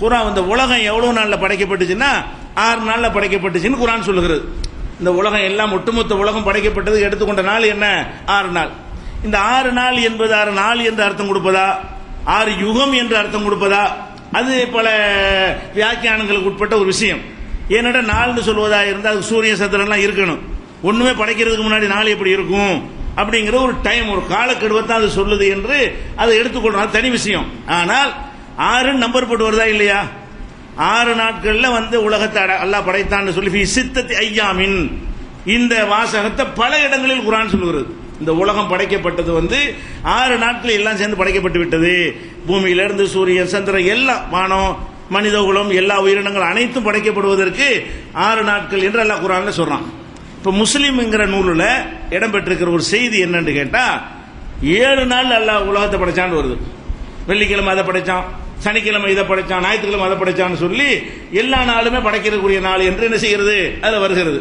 குரான் இந்த உலகம் எவ்வளவு நாளில் படைக்கப்பட்டுச்சுன்னா ஆறு நாளில் படைக்கப்பட்டுச்சுன்னு குரான் சொல்லுகிறது. இந்த உலகம் எல்லாம் ஒட்டுமொத்த உலகம் படைக்கப்பட்டது எடுத்துக்கொண்ட நாள் என்ன? ஆறு நாள். இந்த ஆறு நாள் என்பது ஆறு நாள் என்று அர்த்தம் கொடுப்பதா? ஆறு யுகம் என்று அர்த்தம் கொடுப்பதா? அது பல வியாக்கியானங்களுக்கு உட்பட்ட ஒரு விஷயம். ஏன்னடா நாள்னு சொல்வதா இருந்தால் அது சூரிய சந்திரன்லாம் இருக்கணும். ஒன்றுமே படைக்கிறதுக்கு முன்னாடி நாள் எப்படி இருக்கும்? அப்படிங்கிற ஒரு டைம் ஒரு காலக்கெடுவை தான் அது சொல்லுது என்று அதை எடுத்துக்கொள்றோம் அது தனி விஷயம். ஆனால் ஆறு நம்பர் போட்டு வருதா இல்லையா? ஆறு நாட்கள்ல வந்து உலகத்தை அட- அல்லாஹ் படைத்தான்னு சொல்லி ஃபி சித்தத்தி ஐயாமின். இந்த வாசகத்தை பல இடங்களில் குரான் சொல்லுகிறது. இந்த உலகம் படைக்கப்பட்டது வந்து ஆறு நாட்கள் எல்லாம் சேர்ந்து படைக்கப்பட்டு விட்டது. பூமியிலிருந்து சூரியன் சந்திரன் எல்லாம் வானம் மனித குலம் எல்லா உயிரினங்கள் அனைத்தும் படைக்கப்படுவதற்கு ஆறு நாட்கள் என்று அல்லாஹ் குரான்ல சொல்றான். இப்ப முஸ்லீம்ங்கிற நூலில் இடம்பெற்றிருக்கிற ஒரு செய்தி என்னன்னு கேட்டா ஏழு நாள் அல்லாஹ் உலகத்தை படைச்சான்னு வருது. வெள்ளிக்கிழமை அதை படைச்சான் சனிக்கிழமை இதை படைச்சான் ஞாயிற்றுக்கிழமை அதை படைச்சான்னு சொல்லி எல்லா நாளுமே படைக்கிறக்கூடிய நாள் என்று என்ன செய்கிறது? அதை வருகிறது.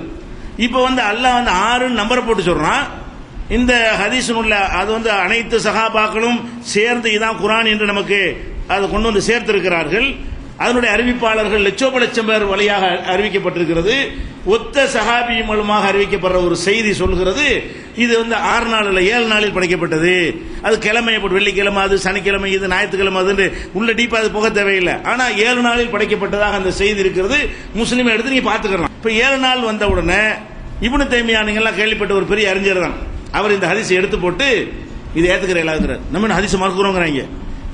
இப்போ வந்து அல்லாஹ் வந்து ஆறுன்னு நம்பரை போட்டு சொல்றான். இந்த ஹதீஸ் உள்ள அது வந்து அனைத்து சகாபாக்களும் சேர்ந்து இதான் குரான் என்று நமக்கு அதை கொண்டு வந்து சேர்த்திருக்கிறார்கள். அதனுடைய அறிவிப்பாளர்கள் லட்சோப லட்சம் பேர் வழியாக அறிவிக்கப்பட்டிருக்கிறது. ஒத்த சகாபி மூலமாக அறிவிக்கப்படுற ஒரு செய்தி சொல்கிறது. இது வந்து ஆறு நாள் ஏழு நாளில் படைக்கப்பட்டது. அது கிழமை எப்படி வெள்ளிக்கிழமை அது சனிக்கிழமை இது ஞாயிற்றுக்கிழமை அதுன்னு உள்ள டீப்பாக அது போக தேவையில்லை. ஆனால் ஏழு நாளில் படைக்கப்பட்டதாக அந்த செய்தி இருக்கிறது. முஸ்லீம் எடுத்து நீ பார்த்துக்கலாம். இப்போ ஏழு நாள் வந்த உடனே இவனு தைமியா கேள்விப்பட்ட ஒரு பெரிய அறிஞர் தான். அவர் இந்த ஹதிசை எடுத்து போட்டு இது ஏற்றுக்கிற எல்லாங்கிறார் நம்ம என்ன மறுக்கிறோங்கிறாங்க?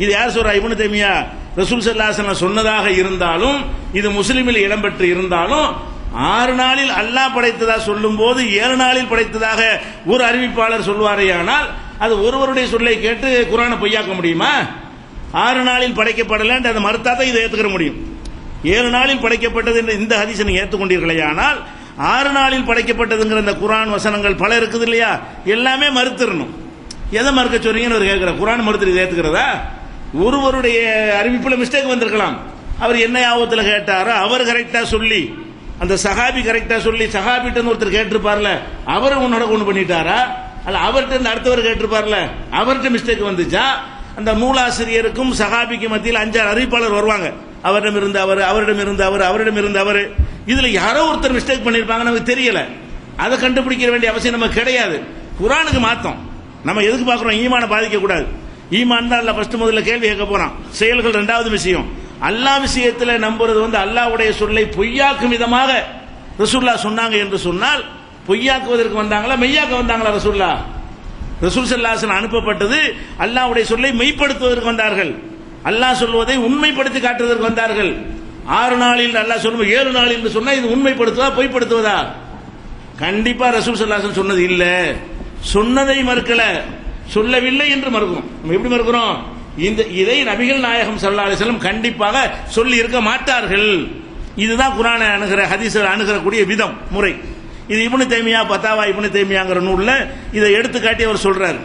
இது யார் சொல்றா? இவனு தேமியா ரசூல் சல்லாசன சொன்னதாக இருந்தாலும் இது முஸ்லீமில் இடம்பெற்று இருந்தாலும் ஆறு நாளில் அல்லாஹ் படைத்ததா சொல்லும் போது ஏழு நாளில் படைத்ததாக ஒரு அறிவிப்பாளர் சொல்வாரேயானால் அது ஒருவருடைய சொல்லை கேட்டு குரானை பொய்யாக்க முடியுமா? ஆறு நாளில் படைக்கப்படலை அதை மறுத்தா தான் இதை ஏற்றுக்க முடியும். ஏழு நாளில் படைக்கப்பட்டது என்று இந்த ஹதீஸை நீங்க ஏற்றுக்கொண்டீர்களே ஆனால் ஆறு நாளில் படைக்கப்பட்டதுங்கிற இந்த குரான் வசனங்கள் பல இருக்குது இல்லையா? எல்லாமே மறுத்துடணும் எதை மறுக்க சொல்றீங்கன்னு அவர் கேட்கிற குரான் மறுத்து இதை ஏற்றுக்கிறதா ஒருவருடைய அறிவிப்பில் மிஸ்டேக் வந்திருக்கலாம். அவர் என்ன ஆபத்தில் கேட்டாரோ அவர் கரெக்டாக சொல்லி அந்த சஹாபி கரெக்டா சொல்லி சஹாபிட்ட ஒருத்தர் கேட்டிருப்பார்ல அவரை உன்னோட கொண்டு பண்ணிட்டாரா? அல்ல அவர்கிட்ட இருந்து அடுத்தவர் கேட்டிருப்பார்ல அவர்கிட்ட மிஸ்டேக் வந்துச்சா? அந்த நூலாசிரியருக்கும் சஹாபிக்கு மத்தியில் அஞ்சாறு அறிவிப்பாளர் வருவாங்க. அவரிடம் இருந்து அவர் அவரிடம் இருந்து அவர் அவரிடம் இருந்து அவர். இதுல யாரோ ஒருத்தர் மிஸ்டேக் பண்ணிருப்பாங்க நமக்கு தெரியல. அதை கண்டுபிடிக்க வேண்டிய அவசியம் நமக்கு கிடையாது. குரானுக்கு மாத்தம். நம்ம எதுக்கு பார்க்குறோம்? ஈமான பாதிக்க கூடாது ஈமான் தான் இல்லை ஃபர்ஸ்ட் முதல்ல கேள்வி கேட்க போறான். செயல்கள் ரெண்டாவது விஷயம். அல்லாஹ் விஷயத்தில் நம்புறது வந்து அல்லாவுடைய சொல்லை பொய்யாக்கும் விதமாக ரசூல்லா சொன்னாங்க என்று சொன்னால் பொய்யாக்குவதற்கு வந்தாங்களா மெய்யாக்க வந்தாங்களா ரசூல்லா ரசூல் சல்லாசன் அனுப்பப்பட்டது அல்லாவுடைய சொல்லை மெய்ப்படுத்துவதற்கு வந்தார்கள். அல்லாஹ் சொல்வதை உண்மைப்படுத்தி காட்டுவதற்கு வந்தார்கள். ஆறு நாளில் அல்லாஹ் சொல்லும் ஏழு நாள் என்று சொன்னால் இது உண்மைப்படுத்துவதா பொய்ப்படுத்துவதா? கண்டிப்பாக ரசூல் சல்லாசன் சொன்னது இல்லை. சொன்னதை மறுக்கல. சொல்லவில்லை என்று மறுக்கிறோம். நம்ம எப்படி மறுக்கிறோம்? இந்த இதை நபிகள் நாயகம் ஸல்லல்லாஹு அலைஹி கண்டிப்பாக சொல்லி இருக்க மாட்டார்கள். இதுதான் குரானை அணுகிற ஹதீஸ் அணுகிறக்கூடிய விதம் முறை. இது இப்னு தேமியா பத்தாவா இப்னு தேமியாங்கிற நூலில் இதை எடுத்து காட்டி அவர் சொல்றாரு.